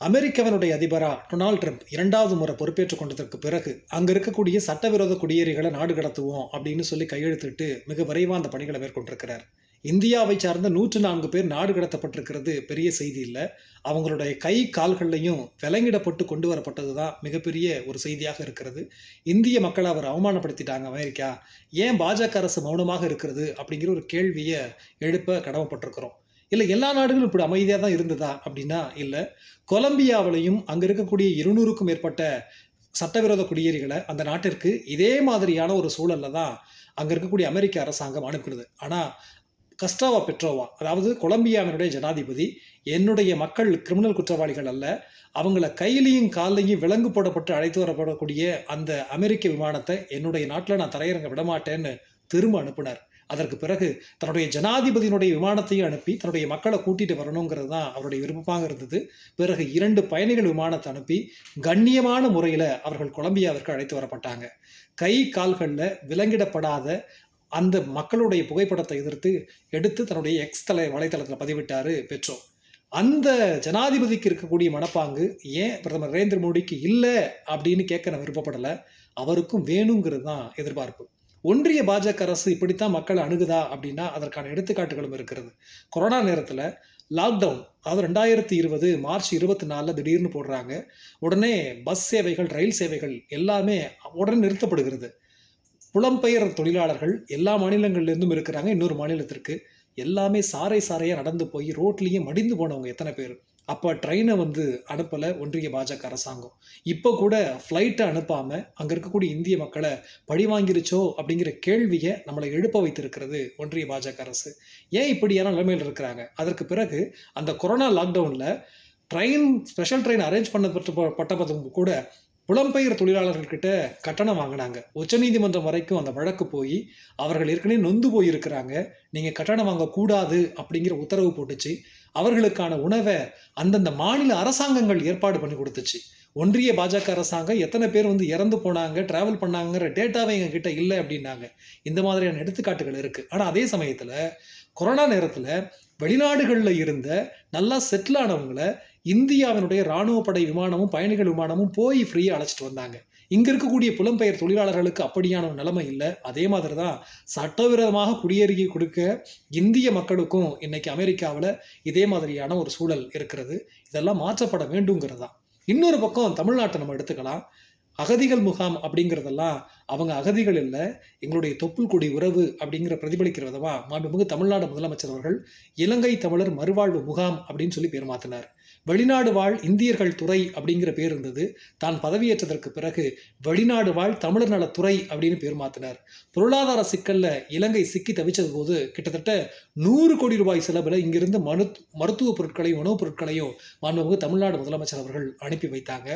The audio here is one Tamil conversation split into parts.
அமெரிக்காவினுடைய அதிபரா டொனால்ட் ட்ரம்ப் இரண்டாவது முறை பொறுப்பேற்றுக் கொண்டதற்கு பிறகு அங்கே இருக்கக்கூடிய சட்டவிரோத குடியேறிகளை நாடு கடத்துவோம் அப்படின்னு சொல்லி கையெழுத்திட்டு மிக விரைவாக அந்த பணிகளை மேற்கொண்டிருக்கிறார். இந்தியாவை சார்ந்த நூற்று நான்கு பேர் நாடு கடத்தப்பட்டிருக்கிறது பெரிய செய்தி இல்லை. அவங்களுடைய கை கால்கள்லையும் விலங்கிடப்பட்டு கொண்டு வரப்பட்டது தான் மிகப்பெரிய ஒரு செய்தியாக இருக்கிறது. இந்திய மக்களை அவர் அவமானப்படுத்திட்டாங்க அமெரிக்கா. ஏன் பாஜக அரசு மௌனமாக இருக்கிறது அப்படிங்கிற ஒரு கேள்வியை எழுப்ப கடமைப்பட்டிருக்கிறோம். இல்லை எல்லா நாடுகளும் இப்படி அமைதியாக தான் இருந்ததா? அப்படின்னா இல்லை. கொலம்பியாவிலையும் அங்கே இருக்கக்கூடிய இருநூறுக்கும் மேற்பட்ட சட்டவிரோத குடியேறிகளை அந்த நாட்டிற்கு இதே மாதிரியான ஒரு சூழல்ல தான் அங்கே இருக்கக்கூடிய அமெரிக்க அரசாங்கம் அனுப்புனது. ஆனால் கஸ்டாவா பெட்ரோவா அதாவது கொலம்பியாவினுடைய ஜனாதிபதி என்னுடைய மக்கள் கிரிமினல் குற்றவாளிகள் அல்ல அவங்கள கையிலையும் காலையும் விலங்கு போடப்பட்டு அழைத்து வரப்படக்கூடிய அந்த அமெரிக்க விமானத்தை என்னுடைய நாட்டில் நான் தரையிறங்க விடமாட்டேன்னு திரும்ப அனுப்புனார். அதற்கு பிறகு தன்னுடைய ஜனாதிபதியினுடைய விமானத்தையும் அனுப்பி தன்னுடைய மக்களை கூட்டிகிட்டு வரணுங்கிறது தான் அவருடைய விருப்பமாக இருந்தது. பிறகு இரண்டு பயணிகள் விமானத்தை அனுப்பி கண்ணியமான முறையில் அவர்கள் கொலம்பியாவிற்கு அழைத்து வரப்பட்டாங்க. கை கால்களில் விலங்கிடப்படாத அந்த மக்களுடைய புகைப்படத்தை எதிர்த்து எடுத்து தன்னுடைய எக்ஸ் தலை வலைத்தளத்தில் பதிவிட்டார் பெட்ரோ அந்த ஜனாதிபதிக்கு இருக்கக்கூடிய மனப்பாங்கு ஏன் பிரதமர் நரேந்திர மோடிக்கு இல்லை? அப்படின்னு கேட்க நான் விருப்பப்படலை. அவருக்கும் வேணுங்கிறது தான் எதிர்பார்ப்பு. ஒன்றிய பாஜக அரசு இப்படித்தான் மக்களை அணுகுதா அப்படின்னா அதற்கான எடுத்துக்காட்டுகளும் இருக்கிறது. கொரோனா நேரத்தில் லாக்டவுன் அதாவது ரெண்டாயிரத்தி இருபது மார்ச் இருபத்தி நாலில் திடீர்னு போடுறாங்க. உடனே பஸ் சேவைகள் ரயில் சேவைகள் எல்லாமே உடனே நிறுத்தப்படுகிறது. புலம்பெயர் தொழிலாளர்கள் எல்லா மாநிலங்கள்லேருந்தும் இருக்கிறாங்க. இன்னொரு மாநிலத்திற்கு எல்லாமே சாறை சாறையாக நடந்து போய் ரோட்லேயும் மடிந்து போனவங்க எத்தனை பேர்? அப்போ ட்ரெயினை வந்து அனுப்பலை ஒன்றிய பாஜக அரசாங்கம் இப்போ கூட ஃப்ளைட்டை அனுப்பாமல் அங்கே இருக்கக்கூடிய இந்திய மக்களை பழி வாங்கிருச்சோ அப்படிங்கிற கேள்வியை நம்மளை எழுப்ப வைத்திருக்கிறது ஒன்றிய பாஜக அரசு ஏன் இப்படியான நிலைமையில் இருக்கிறாங்க அதற்கு பிறகு அந்த கொரோனா லாக்டவுனில் ட்ரெயின் ஸ்பெஷல் ட்ரெயின் அரேஞ்ச் பண்ணப்பட்ட பட்டப்பதும் கூட புலம்பெயர் தொழிலாளர்கள்கிட்ட கட்டணம் வாங்கினாங்க. உச்சநீதிமன்றம் வரைக்கும் அந்த வழக்கு போய் அவர்கள் ஏற்கனவே நொந்து போயிருக்கிறாங்க. நீங்கள் கட்டணம் வாங்கக்கூடாது அப்படிங்கிற உத்தரவு போட்டுச்சு. அவர்களுக்கான உணவை அந்தந்த மாநில அரசாங்கங்கள் ஏற்பாடு பண்ணி கொடுத்துச்சு. ஒன்றிய பாஜக அரசாங்கம் எத்தனை பேர் வந்து இறந்து போனாங்க டிராவல் பண்ணாங்கிற டேட்டாவே எங்ககிட்ட இல்லை அப்படின்னாங்க. இந்த மாதிரியான எடுத்துக்காட்டுகள் இருக்குது ஆனால் அதே சமயத்தில் கொரோனா நேரத்தில் வெளிநாடுகளில் இருந்த நல்லா செட்டில் ஆனவங்களை இந்தியாவினுடைய இராணுவ படை விமானமும் பயணிகள் விமானமும் போய் ஃப்ரீயாக அழைச்சிட்டு வந்தாங்க. இங்கே இருக்கக்கூடிய புலம்பெயர் தொழிலாளர்களுக்கு அப்படியான நிலைமை இல்லை. அதே மாதிரி தான் சட்டவிரோதமாக குடியேறி கொடுக்க இந்திய மக்களுக்கும் இன்னைக்கு அமெரிக்காவில் இதே மாதிரியான ஒரு சூழல் இருக்கிறது. இதெல்லாம் மாற்றப்பட வேண்டுங்கிறது தான் இன்னொரு பக்கம் தமிழ்நாட்டை நம்ம எடுத்துக்கலாம். அகதிகள் முகாம் அப்படிங்கிறதெல்லாம் அவங்க அகதிகள் இல்லை எங்களுடைய தொப்புள் கொடி உறவு அப்படிங்கிற பிரதிபலிக்கிற விதமா மாண்புமிகு தமிழ்நாடு முதலமைச்சர் அவர்கள் இலங்கை தமிழர் மறுவாழ்வு முகாம் அப்படின்னு சொல்லி பேர் மாற்றினார் வெளிநாடு வாழ் இந்தியர்கள் துறை அப்படிங்கிற பேர் இருந்தது. தான் பதவியேற்றதற்கு பிறகு வெளிநாடு வாழ் தமிழர் நலத்துறை அப்படின்னு பேர் மாற்றினார் பொருளாதார சிக்கல்ல இலங்கை சிக்கி தவிச்சது போது கிட்டத்தட்ட நூறு கோடி ரூபாய் செலவில் இங்கிருந்து மனு மருத்துவ பொருட்களையும் உணவுப் பொருட்களையும் மாண்புமிகு தமிழ்நாடு முதலமைச்சர் அவர்கள் அனுப்பி வைத்தாங்க.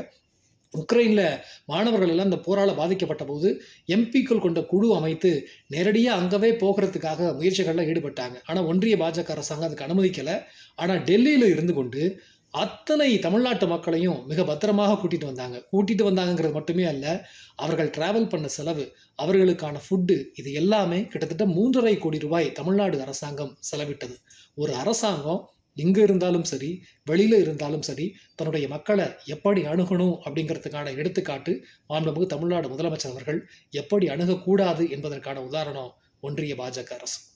உக்ரைனில் மாணவர்கள் எல்லாம் இந்த போரால் பாதிக்கப்பட்ட போது எம்பிக்கள் கொண்ட குழு அமைத்து நேரடியாக அங்கவே போகிறதுக்காக முயற்சிகளில் ஈடுபட்டாங்க. ஆனால் ஒன்றிய பாஜக அரசாங்கம் அதுக்கு அனுமதிக்கலை. ஆனால் டெல்லியில் இருந்து கொண்டு அத்தனை தமிழ்நாட்டு மக்களையும் மிக பத்திரமாக கூட்டிகிட்டு வந்தாங்க. கூட்டிகிட்டு வந்தாங்கங்கிறது மட்டுமே அல்ல அவர்கள் டிராவல் பண்ண செலவு அவர்களுக்கான ஃபுட்டு இது எல்லாமே கிட்டத்தட்ட மூன்றரை கோடி ரூபாய் தமிழ்நாடு அரசாங்கம் செலவிட்டது. ஒரு அரசாங்கம் எங்கே இருந்தாலும் சரி வெளியில் இருந்தாலும் சரி தன்னுடைய மக்களை எப்படி அணுகணும் அப்படிங்கிறதுக்கான எடுத்துக்காட்டு மாண்புமிகு தமிழ்நாடு முதலமைச்சர் அவர்கள் எப்படி அணுகக்கூடாது என்பதற்கான உதாரணம் ஒன்றிய பாஜக அரசு.